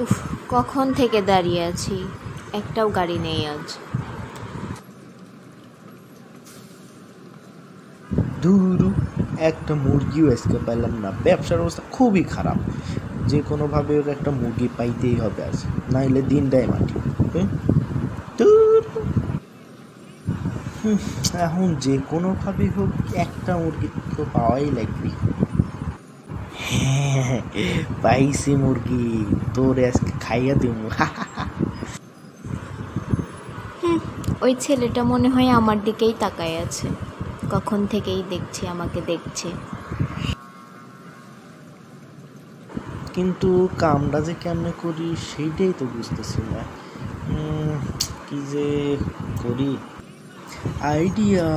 উফ কখন থেকে দাঁড়িয়ে আছি? একটাও গাড়ি নেই আজ। দূর একটা মুরগিও আজকে পেলাম না। ব্যবসার অবস্থা খুবই খারাপ। যে কোনোভাবে ওর একটা মুরগি পাইতেই হবে আজ। নাইলে মাটি। হুম? ধুর। হুম, এখন যে কোনোভাবে হোক একটা মুরগি তো পাওয়াই লাগবে। পাইছি মুরগি তোরে আজকে খাইয়া দিব ওই ছেলেটা মনে হয় আমার দিকেই তাকায় আছে। কখন থেকেই দেখছি আমাকে দেখছে। কিন্তু কামটা যে কেমনে করি সেইটাই তো বুঝতেছি না। কি যে করি? আইডিয়া